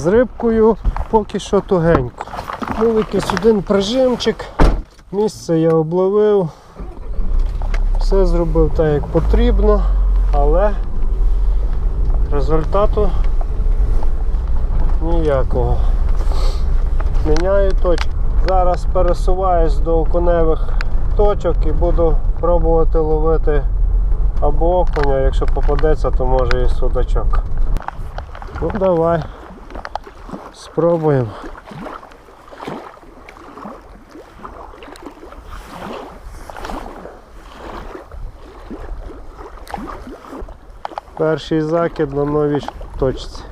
З рибкою поки що тугенько. Був якийсь один прижимчик. Місце я обловив. Все зробив так, як потрібно, але результату ніякого. Міняю точку. Зараз пересуваюсь до окуневих точок і буду пробувати ловити або окуня, якщо попадеться, то може і судачок. Ну давай. Спробуємо. Перший закид на новій точці.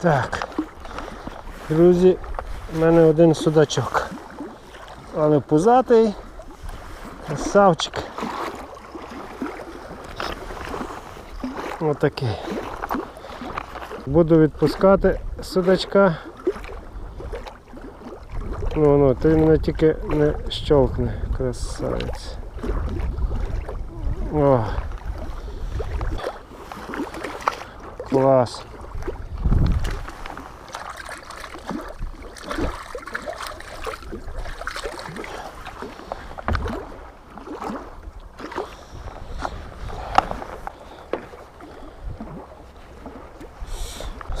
Так. Друзі, в мене один судачок. Але пузатий. Красавчик. Отакий. Буду відпускати судачка. Ну, ну, ти мене тільки не щолкне, красавець. О. Клас.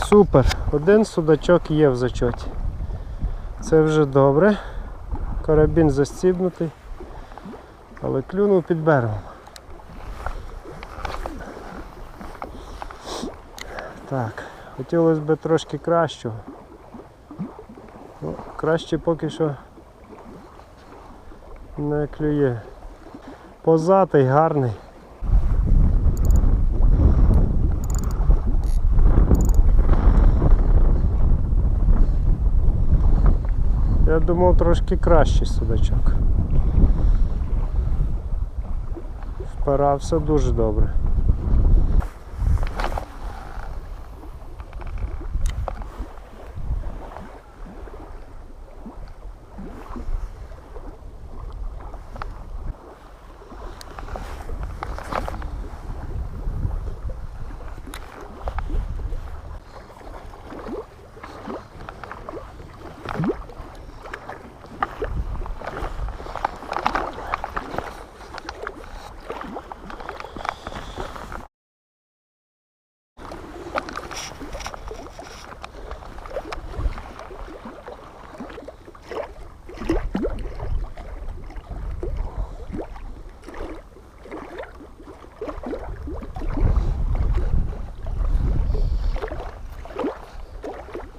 Супер, один судачок є в зачоті. Це вже добре. Карабін застібнутий, але клюнув під берегом. Так, хотілося б трошки кращого. Ну, краще поки що не клює. Позатий, гарний. Я думав трошки кращий судачок. Впирався дуже добре.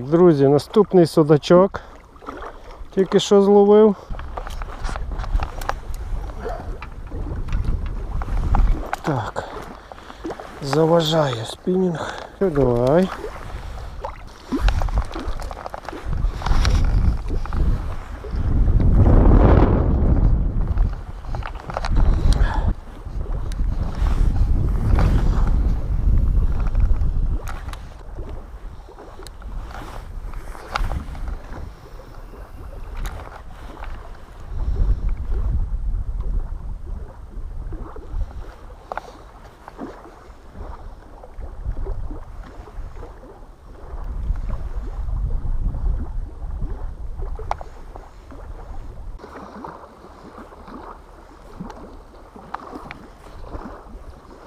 Друзі, наступний судачок. Тільки що зловив. Так. Заважає спінінг. Давай.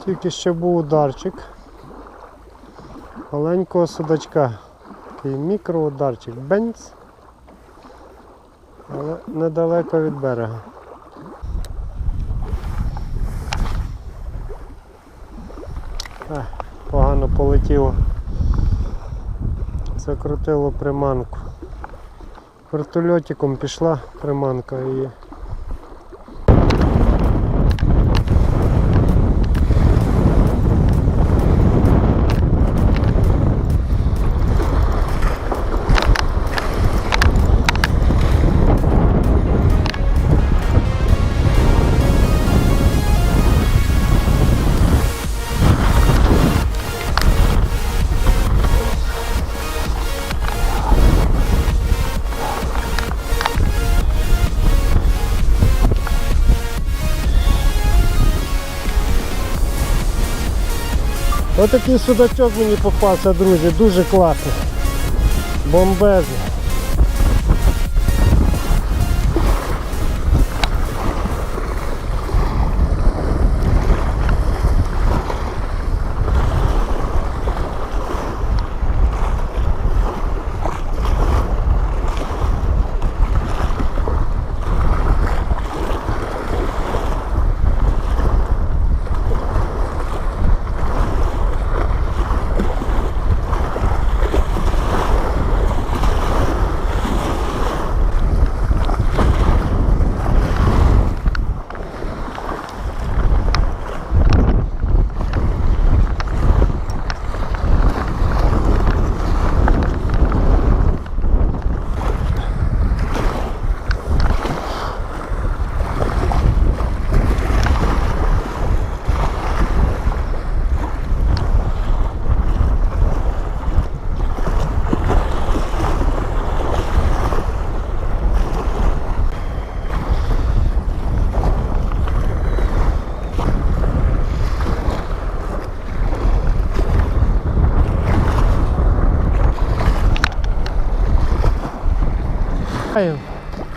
Тільки ще був ударчик. Маленького судачка. Такий мікроударчик. Бенц. Але недалеко від берега. Ех, погано полетіло. Закрутило приманку. Вертольотиком пішла приманка її. І такий судачок мені попався, друзі, дуже класний. Бомбезний.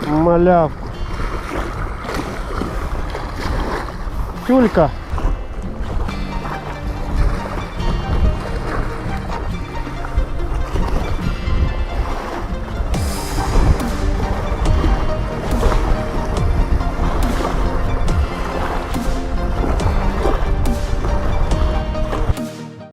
Малявку. Тюлька.